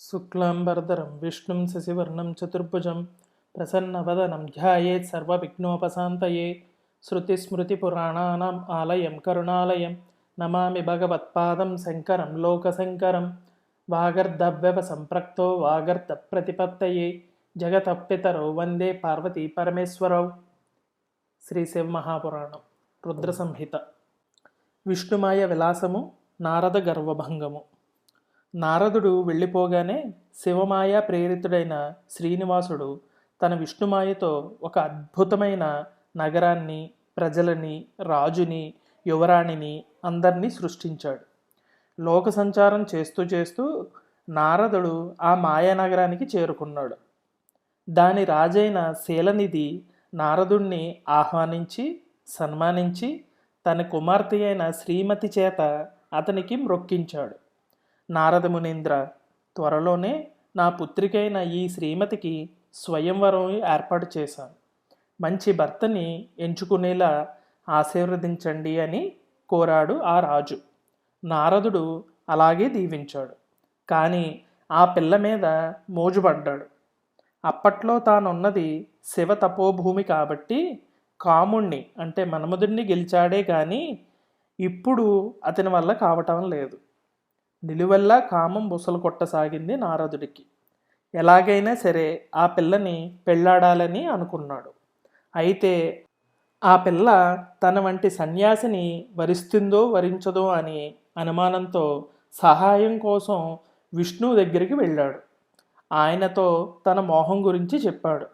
శుక్లాంబరధరం విష్ణుం శశివర్ణం చతుర్భుజం ప్రసన్నవదనం ధ్యాయేత్ సర్వవిఘ్నోపశాంతయే శృతిస్మృతిపురాణానాం ఆలయం కరుణాలయం నమామి భగవత్పాదం శంకరం లోకశంకరం వాగర్ధవ్యవ సంప్రక్తో వాగర్ధ ప్రతిపత్తయే జగతప్పితరౌ వందే పార్వతీ పరమేశ్వరౌ. శ్రీశివ మహాపురాణం రుద్ర సంహిత విష్ణుమాయ విలాసము నారద గర్వభంగము. నారదుడు వెళ్ళిపోగానే శివమాయ ప్రేరితుడైన శ్రీనివాసుడు తన విష్ణుమాయతో ఒక అద్భుతమైన నగరాన్ని ప్రజలని రాజుని యువరాణిని అందరినీ సృష్టించాడు. లోక సంచారం చేస్తూ చేస్తూ నారదుడు ఆ మాయా నగరానికి చేరుకున్నాడు. దాని రాజైన శీలనిధి నారదుణ్ణి ఆహ్వానించి సన్మానించి తన కుమార్తె అయిన శ్రీమతి చేత అతనికి మ్రొక్కించాడు నారదమునీంద్ర త్వరలోనే నా పుత్రికైన ఈ శ్రీమతికి స్వయంవరం ఏర్పాటు చేశాను. మంచి భర్తని ఎంచుకునేలా ఆశీర్వదించండి అని కోరాడు ఆ రాజు. నారదుడు అలాగే దీవించాడు కానీ ఆ పిల్ల మీద మోజుపడ్డాడు. అప్పట్లో తానున్నది శివ తపోభూమి కాబట్టి కాముణ్ణి అంటే మన్మధుడిని గెలిచాడే కానీ ఇప్పుడు అతని వల్ల కావటం లేదు. నిలువెల్లా కామం బుసలు కొట్టసాగింది నారదుడికి. ఎలాగైనా సరే ఆ పిల్లని పెళ్ళాడాలని అనుకున్నాడు. అయితే ఆ పిల్ల తన వంటి సన్యాసిని వరిస్తుందో వరించదో అని అనుమానంతో సహాయం కోసం విష్ణువు దగ్గరికి వెళ్ళాడు. ఆయనతో తన మోహం గురించి చెప్పాడు.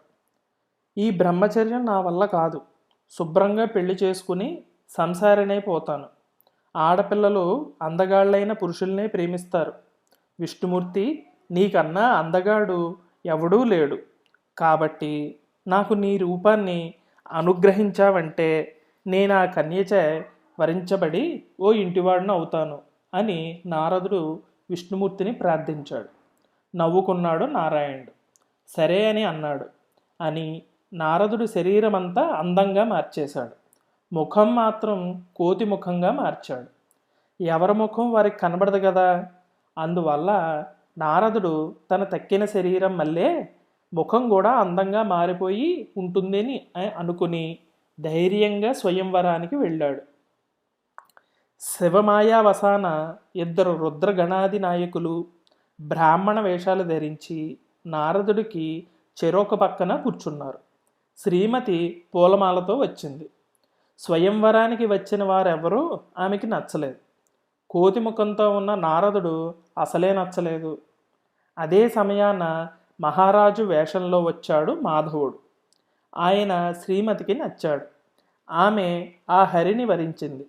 ఈ బ్రహ్మచర్యం నా వల్ల కాదు. శుభ్రంగా పెళ్ళి చేసుకుని సంసారనే పోతాను. ఆడపిల్లలు అందగాళ్ళైన పురుషుల్నే ప్రేమిస్తారు. విష్ణుమూర్తి నీకన్నా అందగాడు ఎవడూ లేడు. కాబట్టి నాకు నీ రూపాన్ని అనుగ్రహించావంటే నేను ఆ కన్యచే వరించబడి ఓ ఇంటివాడిని అవుతాను అని నారదుడు విష్ణుమూర్తిని ప్రార్థించాడు. నవ్వుకున్నాడు నారాయణుడు. సరే అని అన్నాడు అని నారదుడు శరీరమంతా అందంగా మార్చేశాడు. ముఖం మాత్రం కోతి ముఖంగా మార్చాడు. ఎవరి ముఖం వారికి కనబడదు కదా? అందువల్ల నారదుడు తన తక్కిన శరీరం మళ్ళీ ముఖం కూడా అందంగా మారిపోయి ఉంటుందని అనుకుని ధైర్యంగా స్వయంవరానికి వెళ్ళాడు. శివమాయావసాన ఇద్దరు రుద్రగణాది నాయకులు బ్రాహ్మణ వేషాలు ధరించి నారదుడికి చెరొక పక్కన కూర్చున్నారు. శ్రీమతి పూలమాలతో వచ్చింది. స్వయంవరానికి వచ్చిన వారెవరూ ఆమెకి నచ్చలేదు. కోతి ముఖంతో ఉన్న నారదుడు అసలే నచ్చలేదు. అదే సమయాన మహారాజు వేషంలో వచ్చాడు మాధవుడు. ఆయన శ్రీమతికి నచ్చాడు. ఆమె ఆ హరిని వరించింది.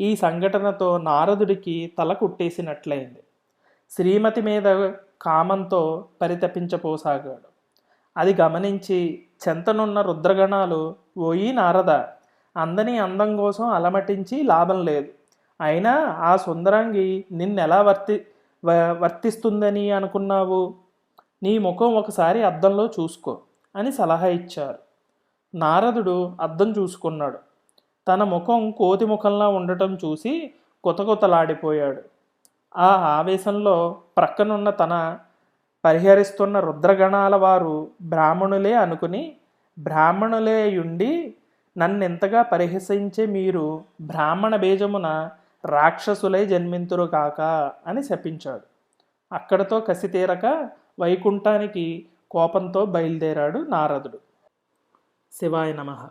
ఈ సంఘటనతో నారదుడికి తల కుట్టేసినట్లయింది. శ్రీమతి మీద కామంతో పరితపించపోసాగాడు. అది గమనించి చెంతనున్న రుద్రగణాలు ఓయి నారద అందని అందం కోసం అలమటించి లాభం లేదు. అయినా ఆ సుందరాంగి నిన్నెలా వర్తి వర్తిస్తుందని అనుకున్నావు? నీ ముఖం ఒకసారి అద్దంలో చూసుకో అని సలహా ఇచ్చారు. నారదుడు అద్దం చూసుకున్నాడు. తన ముఖం కోతి ముఖంలా ఉండటం చూసి కొతకొతలాడిపోయాడు. ఆ ఆవేశంలో ప్రక్కనున్న తన పరిహరిస్తున్న రుద్రగణాల వారు బ్రాహ్మణులే అనుకుని బ్రాహ్మణులే ఉండి నన్నెంతగా పరిహసించే మీరు బ్రాహ్మణ బీజమున రాక్షసులై జన్మింతురు కాక అని శపించాడు. అక్కడతో కసి తీరక వైకుంఠానికి కోపంతో బయలుదేరాడు నారదుడు. శివాయ నమః.